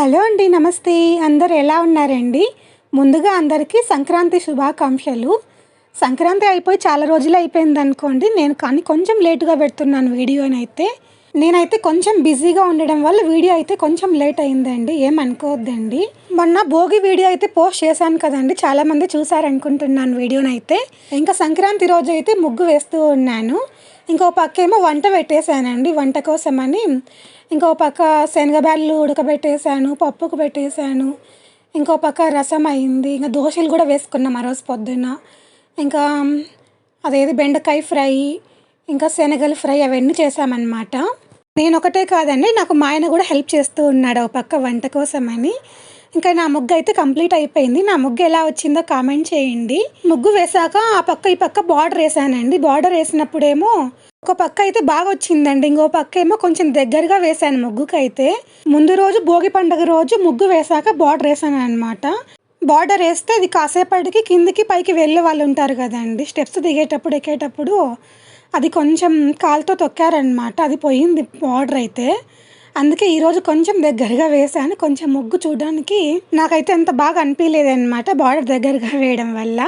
Hello అండి నమస్తే. అందరు ఎలా ఉన్నారండి? ముందుగా అందరికీ సంక్రాంతి శుభాకాంక్షలు. సంక్రాంతి అయిపోయి చాలా రోజులు అయిపోయింది అనుకోండి నేను కానీ కొంచెం లేటుగా పెడుతున్నాను వీడియోనైతే. నేనైతే కొంచెం బిజీగా ఉండడం వల్ల వీడియో అయితే కొంచెం లేట్ అయిందండి ఏం అనుకోవద్దండి. మొన్న భోగి వీడియో అయితే పోస్ట్ చేశాను కదండి చాలామంది చూసారనుకుంటున్నాను వీడియోనైతే. ఇంకా సంక్రాంతి రోజు అయితే ముగ్గు వేస్తూ ఉన్నాను. ఇంకో పక్క ఏమో వంట పెట్టేశానండి వంట కోసమని. ఇంకో పక్క శనగబ్యాళ్ళు ఉడకబెట్టేశాను పప్పుకు పెట్టేశాను. ఇంకో పక్క రసం అయింది ఇంకా దోశలు కూడా వేసుకున్నాం ఆ రోజు పొద్దున్న. ఇంకా అదేది బెండకాయ ఫ్రై ఇంకా శనగలు ఫ్రై అవన్నీ చేశామన్నమాట. నేను ఒకటే కాదండి నాకు మా ఆయన కూడా హెల్ప్ చేస్తూ ఉన్నాడు ఒక పక్క వంట కోసమని. ఇంకా నా ముగ్గు అయితే కంప్లీట్ అయిపోయింది. నా ముగ్గు ఎలా వచ్చిందో కామెంట్ చేయండి. ముగ్గు వేసాక ఆ పక్క ఈ పక్క బార్డర్ వేసానండి బార్డర్ వేసినప్పుడేమో ఒక పక్క అయితే బాగా వచ్చిందండి. ఇంకో పక్క ఏమో కొంచెం దగ్గరగా వేసాను ముగ్గుకి అయితే ముందు రోజు భోగి పండుగ రోజు ముగ్గు వేసాక బార్డర్ వేసాను అనమాట బార్డర్ వేస్తే అది కాసేపటికి కిందికి పైకి వెళ్ళే వాళ్ళు ఉంటారు కదండి. స్టెప్స్ దిగేటప్పుడు ఎక్కేటప్పుడు అది కొంచెం కాలుతో తొక్కారనమాట అది పోయింది బార్డర్ అయితే. అందుకే ఈరోజు కొంచెం దగ్గరగా వేసాను కొంచెం ముగ్గు చూడడానికి నాకైతే అంత బాగా అనిపించలేదు అనమాట బార్డర్ దగ్గరగా వేయడం వల్ల.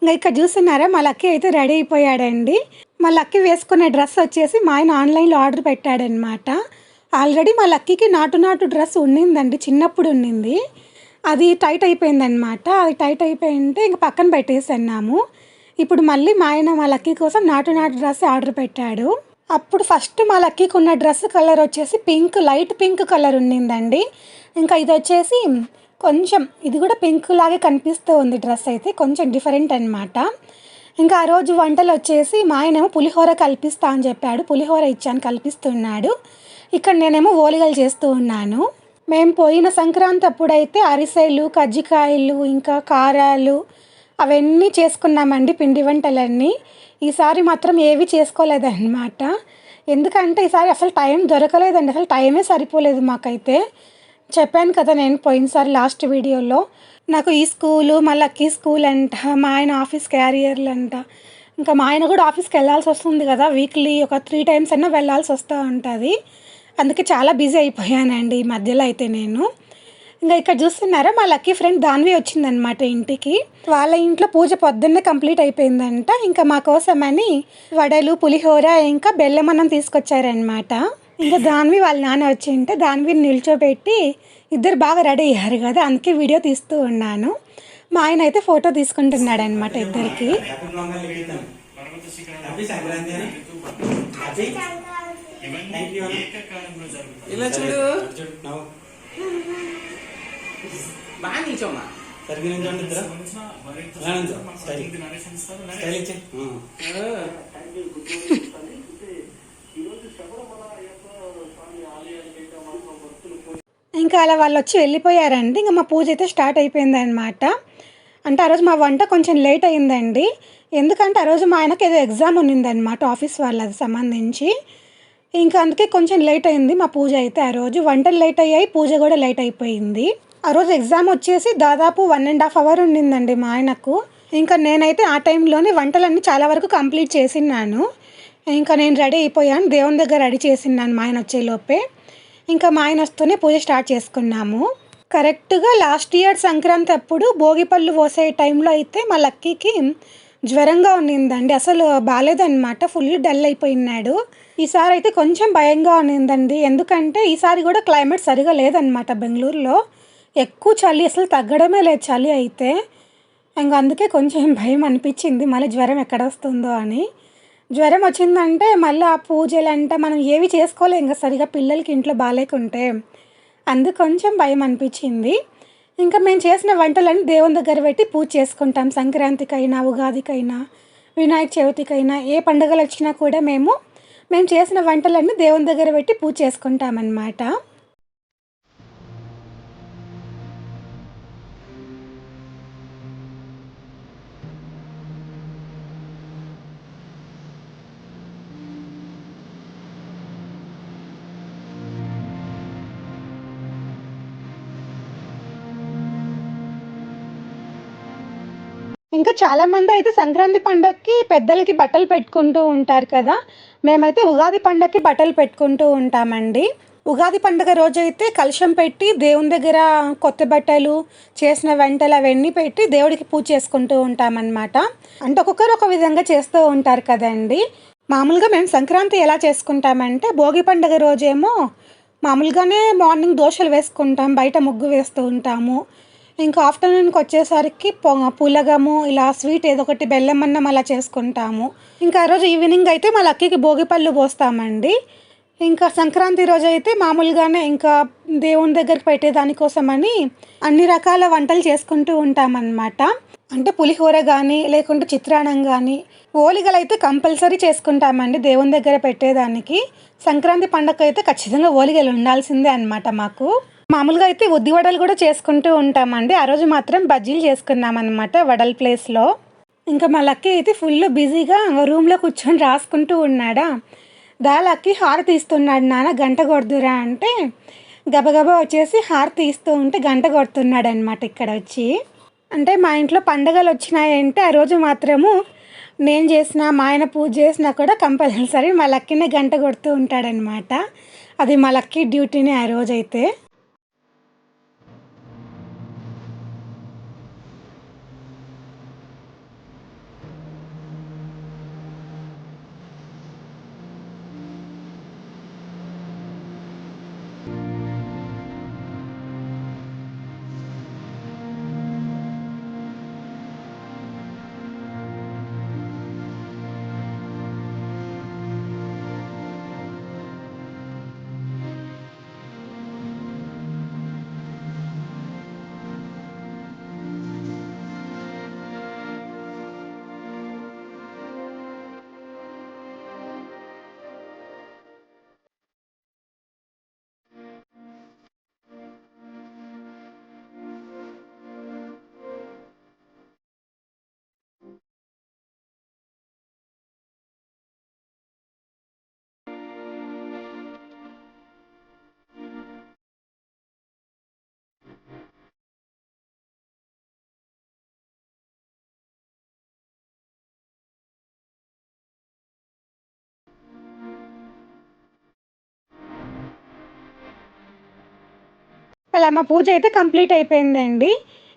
ఇంకా ఇక్కడ చూస్తున్నారా మా లక్కీ అయితే రెడీ అయిపోయాడండి. మా లక్కీ వేసుకునే డ్రెస్ వచ్చేసి మా ఆయన ఆన్లైన్లో ఆర్డర్ పెట్టాడనమాట ఆల్రెడీ మా లక్కీకి నాటు నాటు డ్రెస్ ఉండిందండి చిన్నప్పుడు ఉండింది అది టైట్ అయిపోయిందనమాట అది టైట్ అయిపోయింటే ఇంక పక్కన అన్నాము ఇప్పుడు మళ్ళీ మా ఆయన మా లక్కీ కోసం నాటు నాటు డ్రెస్ ఆర్డర్ పెట్టాడు. అప్పుడు ఫస్ట్ మా లక్కీకి ఉన్న డ్రెస్ కలర్ వచ్చేసి పింక్ లైట్ పింక్ కలర్ ఉండిందండి ఇంకా ఇది వచ్చేసి కొంచెం ఇది కూడా పింక్ లాగే కనిపిస్తూ ఉంది డ్రెస్ అయితే కొంచెం డిఫరెంట్ అనమాట ఇంకా ఆ రోజు వంటలు వచ్చేసి మా ఆయనేమో పులిహోర కల్పిస్తా అని చెప్పాడు పులిహోర ఇచ్చాను కల్పిస్తున్నాడు. ఇక్కడ నేనేమో ఓలిగలు చేస్తూ ఉన్నాను. మేము పోయిన సంక్రాంతి అప్పుడైతే అరిసెలు కజ్జికాయలు ఇంకా కారాలు అవన్నీ చేసుకున్నామండి పిండి వంటలన్నీ. ఈసారి మాత్రం ఏవి చేసుకోలేదన్నమాట. ఎందుకంటే ఈసారి అసలు టైం దొరకలేదండి అసలు టైమే సరిపోలేదు మాకైతే. చెప్పాను కదా నేను పోయినసారి లాస్ట్ వీడియోలో నాకు ఈ స్కూలు మళ్ళీ స్కూల్ అంట మా ఆయన ఆఫీస్ క్యారియర్లు అంట. ఇంకా మా ఆయన కూడా ఆఫీస్కి వెళ్ళాల్సి వస్తుంది కదా వీక్లీ ఒక త్రీ టైమ్స్ అయినా వెళ్ళాల్సి వస్తూ ఉంటుంది. అందుకే చాలా బిజీ అయిపోయానండి ఈ మధ్యలో అయితే నేను. ఇంకా ఇక్కడ చూస్తున్నారా మా లక్కీ ఫ్రెండ్ దాన్వి వచ్చిందనమాట ఇంటికి. వాళ్ళ ఇంట్లో పూజ పొద్దున్నే కంప్లీట్ అయిపోయిందంట. ఇంకా మా కోసమని వడలు పులిహోర ఇంకా బెల్లమన్నం తీసుకొచ్చారనమాట ఇంకా దాన్వి వాళ్ళ నాన్న వచ్చి ఉంటే దాన్వి నిల్చోబెట్టి ఇద్దరు బాగా రెడీ అయ్యారు కదా అందుకే వీడియో తీస్తూ ఉన్నాను. మా ఆయన అయితే ఫోటో తీసుకుంటున్నాడు అనమాట ఇద్దరికి ఇలా చూడు. బాగా నిల్చోమా సరిగ్గా నించోండి ఇద్దరు? ఇలా నించో స్టైల్ స్టైల్ ఇచ్చే ఇంకా అలా వాళ్ళు వచ్చి వెళ్ళిపోయారండి. ఇంకా మా పూజ అయితే స్టార్ట్ అయిపోయింది అనమాట అంటే ఆ రోజు మా వంట కొంచెం లేట్ అయిందండి. ఎందుకంటే ఆ రోజు మా ఆయనకి ఏదో ఎగ్జామ్ ఉన్నిందనమాట ఆఫీస్ వాళ్ళది సంబంధించి. ఇంకా అందుకే కొంచెం లేట్ అయింది మా పూజ అయితే. ఆ రోజు వంటలు లేట్ అయ్యాయి పూజ కూడా లేట్ అయిపోయింది. ఆ రోజు ఎగ్జామ్ వచ్చేసి దాదాపు వన్ అండ్ హాఫ్ అవర్ ఉండిందండి మా ఆయనకు. ఇంకా నేనైతే ఆ టైంలోనే వంటలన్నీ చాలా వరకు కంప్లీట్ చేసినాను ఇంకా నేను రెడీ అయిపోయాను. దేవుని దగ్గర రెడీ చేసినాను మా ఆయన వచ్చేలోపే ఇంకా మా ఆయన వస్తూనే పూజ స్టార్ట్ చేసుకున్నాము. కరెక్ట్గా లాస్ట్ ఇయర్ సంక్రాంతి అప్పుడు భోగిపళ్ళు పోసే టైంలో అయితే మా లక్కీకి జ్వరంగా ఉన్నిందండి. అసలు బాగాలేదన్నమాట ఫుల్ డల్ అయిపోయినాడు. ఈసారి అయితే కొంచెం భయంగా ఉన్నిందండి. ఎందుకంటే ఈసారి కూడా క్లైమేట్ సరిగా లేదనమాట బెంగళూరులో. ఎక్కువ చలి అసలు తగ్గడమే లేదు చలి అయితే. ఇంకా అందుకే కొంచెం భయం అనిపించింది మళ్ళీ జ్వరం ఎక్కడ వస్తుందో అని. జ్వరం వచ్చిందంటే మళ్ళీ ఆ పూజలు అంటే మనం ఏవి చేసుకోలేం ఇంకా సరిగా పిల్లలకి ఇంట్లో బాగాలేకుంటే అందుకు కొంచెం భయం అనిపించింది. ఇంకా మేము చేసిన వంటలన్నీ దేవుని దగ్గర పెట్టి పూజ చేసుకుంటాం సంక్రాంతికైనా ఉగాదికైనా వినాయక చవితికైనా ఏ పండుగలు వచ్చినా కూడా మేము మేము చేసిన వంటలన్నీ దేవుని దగ్గర పెట్టి పూజ చేసుకుంటామన్నమాట. ఇంకా చాలా మంది అయితే సంక్రాంతి పండగకి పెద్దలకి బట్టలు పెట్టుకుంటూ ఉంటారు కదా. మేమైతే ఉగాది పండగకి బట్టలు పెట్టుకుంటూ ఉంటామండి. ఉగాది పండుగ రోజు అయితే కలుషం పెట్టి దేవుని దగ్గర కొత్త బట్టలు చేసిన వెంటలు అవన్నీ పెట్టి దేవుడికి పూజ చేసుకుంటూ ఉంటామన్నమాట. అంటే ఒక్కొక్కరు ఒక విధంగా చేస్తూ ఉంటారు కదండి. మామూలుగా మేము సంక్రాంతి ఎలా చేసుకుంటామంటే భోగి పండుగ రోజేమో మామూలుగానే మార్నింగ్ దోశలు వేసుకుంటాం బయట ముగ్గు వేస్తూ ఉంటాము. ఇంకా ఆఫ్టర్నూన్కి వచ్చేసరికి పులగము ఇలా స్వీట్ ఏదో ఒకటి బెల్లం అన్నం అలా చేసుకుంటాము. ఇంకా ఆ రోజు ఈవినింగ్ అయితే మా లక్కీకి భోగిపళ్ళు పోస్తామండి. ఇంకా సంక్రాంతి రోజు అయితే మామూలుగానే ఇంకా దేవుని దగ్గరికి పెట్టే దానికోసమని అన్ని రకాల వంటలు చేసుకుంటూ ఉంటామన్నమాట. అంటే పులిహోర కానీ లేకుంటే చిత్రాన్నం కానీ ఓలిగలు అయితే కంపల్సరీ చేసుకుంటామండి దేవుని దగ్గర పెట్టేదానికి. సంక్రాంతి పండగ అయితే ఖచ్చితంగా ఓలిగలు ఉండాల్సిందే అన్నమాట మాకు. మామూలుగా అయితే ఉద్ది వడలు కూడా చేసుకుంటూ ఉంటామండి. ఆ రోజు మాత్రం బజ్జీలు చేసుకున్నామన్నమాట వడల ప్లేస్లో. ఇంకా మా లక్కీ అయితే ఫుల్ బిజీగా రూమ్లో కూర్చొని రాసుకుంటూ ఉన్నాడా. దా లక్కీ హారతి ఇస్తున్నాడు నాన్న గంట కొడుదురా అంటే గబగబా వచ్చేసి హారతి ఇస్తూ ఉంటే గంట కొడుతున్నాడు అనమాట ఇక్కడ వచ్చి. అంటే మా ఇంట్లో పండగలు వచ్చినాయంటే ఆ రోజు మాత్రము నేను చేసిన మా ఆయన పూజ చేసినా కూడా కంపల్సరీ మా లక్కీనే గంట కొడుతూ ఉంటాడనమాట అది మా లక్కీ డ్యూటీనే ఆ రోజైతే. అలా మా పూజ అయితే కంప్లీట్ అయిపోయిందండి.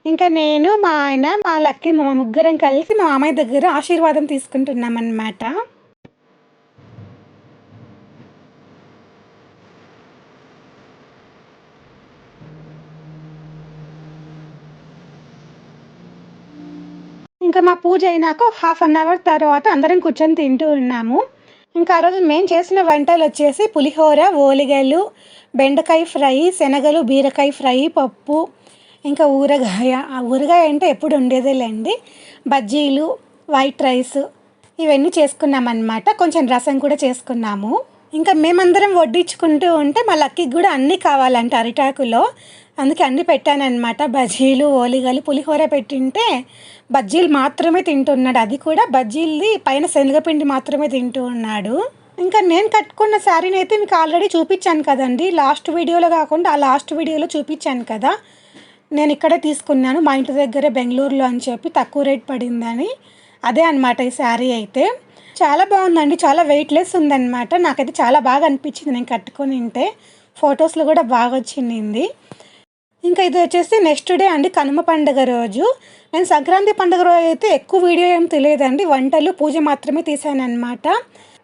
ఇంకా నేను మా ఆయన మా లక్కీ మా ముగ్గురం కలిసి మా మామయ్య దగ్గర ఆశీర్వాదం తీసుకుంటున్నామన్నమాట. ఇంకా మా పూజ అయినాక హాఫ్ అన్ అవర్ తర్వాత అందరం కూర్చొని తింటూ ఉన్నాము. ఇంకా ఆ రోజు మేము చేసిన వంటలు వచ్చేసి పులిహోర ఓలిగలు బెండకాయ ఫ్రై శనగలు బీరకాయ ఫ్రై పప్పు ఇంకా ఊరగాయ. ఆ ఊరగాయ అంటే ఎప్పుడు ఉండేదేలేండి. బజ్జీలు వైట్ రైస్ ఇవన్నీ చేసుకున్నామన్నమాట. కొంచెం రసం కూడా చేసుకున్నాము. ఇంకా మేమందరం వడ్డించుకుంటూ ఉంటే మా లక్కీకి కూడా అన్నీ కావాలంట అరిటాకులో. అందుకే అన్నీ పెట్టానన్నమాట. బజ్జీలు ఓలిగలు పులిహోర పెట్టింటే బజ్జీలు మాత్రమే తింటున్నాడు. అది కూడా బజ్జీలది పైన శనగపిండి మాత్రమే తింటూ ఉన్నాడు. ఇంకా నేను కట్టుకున్న శారీని అయితే మీకు ఆల్రెడీ చూపించాను కదండి. లాస్ట్ వీడియోలో కాకుండా ఆ లాస్ట్ వీడియోలో చూపించాను కదా. నేను ఇక్కడే తీసుకున్నాను. మా ఇంటి దగ్గరే బెంగళూరులో అని చెప్పి తక్కువ రేట్ పడిందని. అదే అనమాట ఈ శారీ అయితే. చాలా బాగుందండి. చాలా వెయిట్లెస్ ఉందన్నమాట. నాకైతే చాలా బాగా అనిపించింది నేను కట్టుకొని ఉంటే. ఫొటోస్లో కూడా బాగా వచ్చింది. ఇంకా ఇది వచ్చేసి నెక్స్ట్ డే అండి కనుమ పండుగ రోజు. నేను సంక్రాంతి పండుగ రోజు అయితే ఎక్కువ వీడియో ఏం తెలియదండి. వంటలు పూజ మాత్రమే తీసాను అనమాట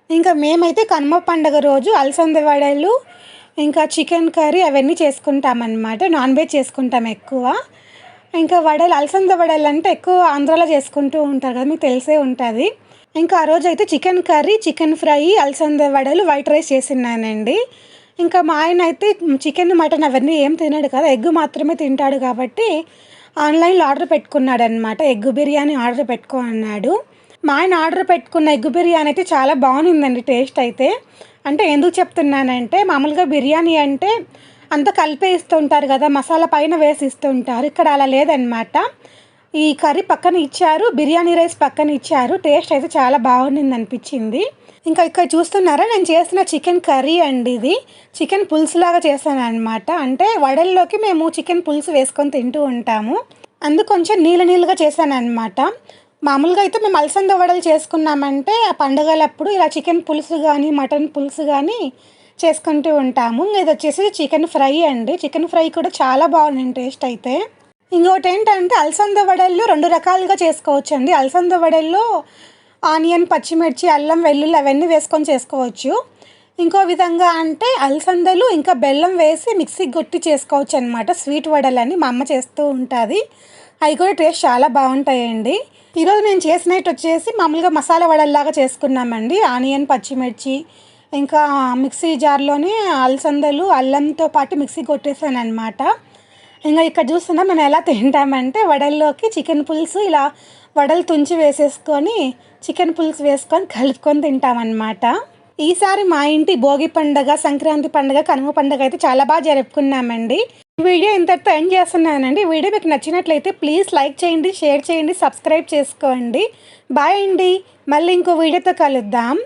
ఇంకా మేమైతే కనుమ పండుగ రోజు అలసంద వడలు ఇంకా చికెన్ కర్రీ అవన్నీ చేసుకుంటామన్నమాట. నాన్ వెజ్ చేసుకుంటాం ఎక్కువ. ఇంకా వడలు అలసంద వడలు అంటే ఎక్కువ ఆంధ్రాలో చేసుకుంటూ ఉంటారు కదా మీకు తెలిసే ఉంటుంది. ఇంకా ఆ రోజు అయితే చికెన్ కర్రీ చికెన్ ఫ్రై అలసంద వడలు వైట్ రైస్ చేసినానండి ఇంకా మా ఆయన అయితే చికెన్ మటన్ అవన్నీ ఏం తినడు కదా ఎగ్ మాత్రమే తింటాడు కాబట్టి ఆన్లైన్లో ఆర్డర్ పెట్టుకున్నాడు అనమాట ఎగ్ బిర్యానీ ఆర్డర్ పెట్టుకో అన్నాడు. మా ఆయన ఆర్డర్ పెట్టుకున్న ఎగ్ బిర్యానీ అయితే చాలా బాగుందండి టేస్ట్ అయితే. అంటే ఎందుకు చెప్తున్నానంటే మామూలుగా బిర్యానీ అంటే అంత కలిపే ఇస్తుంటారు కదా మసాలా పైన వేసి ఇస్తుంటారు. ఇక్కడ అలా లేదనమాట ఈ కర్రీ పక్కన ఇచ్చారు బిర్యానీ రైస్ పక్కన ఇచ్చారు. టేస్ట్ అయితే చాలా బాగుంది అనిపించింది. ఇంకా ఇక్కడ చూస్తున్నారా? నేను చేసిన చికెన్ కర్రీ అండి ఇది. చికెన్ పులుసు లాగా చేశాను అనమాట అంటే వడల్లోకి మేము చికెన్ పులుసు వేసుకొని తింటూ ఉంటాము. అందుకు కొంచెం నీళ్ళ నీళ్ళుగా చేశాను అనమాట మామూలుగా అయితే మేము అలసంద వడలు చేసుకున్నామంటే ఆ పండుగలప్పుడు ఇలా చికెన్ పులుసు కానీ మటన్ పులుసు కానీ చేసుకుంటూ ఉంటాము. ఇది వచ్చేసి చికెన్ ఫ్రై అండి. చికెన్ ఫ్రై కూడా చాలా బాగుంది టేస్ట్ అయితే. ఇంకొకటి ఏంటంటే అలసంద వడల్లో రెండు రకాలుగా చేసుకోవచ్చు అండి అలసంద వడల్లో ఆనియన్ పచ్చిమిర్చి అల్లం వెల్లుల్లి అవన్నీ వేసుకొని చేసుకోవచ్చు. ఇంకో విధంగా అంటే అలసందలు ఇంకా బెల్లం వేసి మిక్సీకి కొట్టి చేసుకోవచ్చు అనమాట స్వీట్ వడలని మా అమ్మ చేస్తూ ఉంటుంది. అవి కూడా టేస్ట్ చాలా బాగుంటాయండి. ఈరోజు నేను చేసినట్టు వచ్చేసి మామూలుగా మసాలా వడల్లాగా చేసుకున్నామండి. ఆనియన్ పచ్చిమిర్చి ఇంకా మిక్సీ జార్లోనే అలసందలు అల్లంతో పాటు మిక్సీ కొట్టేసాను అనమాట ఇంకా ఇక్కడ చూస్తున్నా మేము ఎలా తింటామంటే వడల్లోకి చికెన్ పులుసు ఇలా వడలు తుంచి వేసేసుకొని చికెన్ పులుసు వేసుకొని కలుపుకొని తింటామన్నమాట. ఈసారి మా ఇంటి భోగి పండగ సంక్రాంతి పండగ కనుమ పండగ అయితే చాలా బాగా జరుపుకున్నామండి. వీడియో ఇంతటితో ఎండ్ చేస్తున్నానండి. వీడియో మీకు నచ్చినట్లయితే ప్లీజ్ లైక్ చేయండి షేర్ చేయండి సబ్స్క్రైబ్ చేసుకోండి. బాయ్ అండి. మళ్ళీ ఇంకో వీడియోతో కలుద్దాం.